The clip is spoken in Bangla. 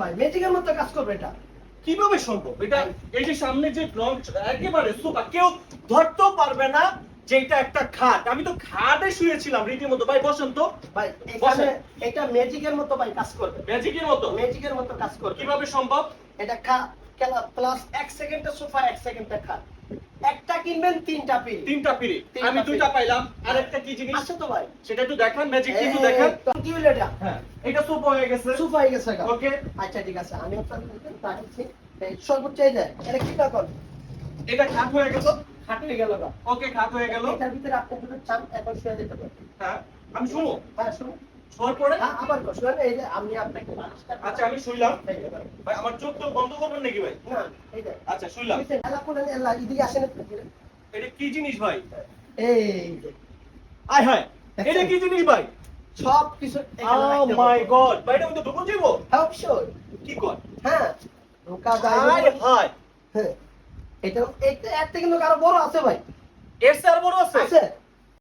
ভাই ম্যাজিকের মতো কাজ করবে এটা। কীভাবে সম্ভব? এটা এই যে সামনে যে লঞ্চ একেবারে সুপার কেউ ধরতেও পারবে না যে এটা একটা খাট। আমি তো খাটে শুয়েছিলাম রীতিমতো। ভাই বসন্ত ভাই এখানে এটা ম্যাজিকের মতো ভাই কাজ করবে। ম্যাজিকের মতো? ম্যাজিকের মতো কাজ করবে। কীভাবে সম্ভব? এটা খা প্লাস এক সেকেন্ডের সোফা এক সেকেন্ডে খাট। কিনবেন তিনটা পিল তিনটা পিড়ি। আমি দুইটা পাইলাম। আর একটা কি জিনিস? আছে তো ভাই। সেটা একটু দেখান ম্যাজিক এই, দেখান। কি হলো এটা হ্যাঁ এটা সোফা হয়ে গেছে। সোফা হয়ে গেছে ওকে আচ্ছা ঠিক আছে আমি আপনাদের দেখাচ্ছি সর্বোচ্চ এই যায় এটা কি না কর? এটা খাট হয়ে গেছে। হাঁটে গেল ওকে খাট হয়ে গেল। এটার ভিতরে আপনি যদি চান এখন শুয়ে যেতে পারেন। হ্যাঁ আমি শুনো হ্যাঁ শোয়ার পরে? হ্যাঁ আবার কর এই যে আমি আপনাকে আচ্ছা আমি শুইলাম। ভাই। আমার চোখ তো বন্ধ করবেন নাকি ভাই? আচ্ছা শুইলাম। এদিকে আসেন। এটা কি জিনিস ভাই? এই আয় হায় এটা কি জিনিস ভাই? সব কিছু ও মাই গড ভাই এটা তো ঢুকো জীব হ্যাঁ, অবশ্যই। কি কর? হ্যাঁ, ঢোকা যায় আয় হায়। হ্যাঁ। এটা এটা এর থেকে কিন্তু কারও বড় আছে ভাই। এর স্যার বড় আছে? আছে।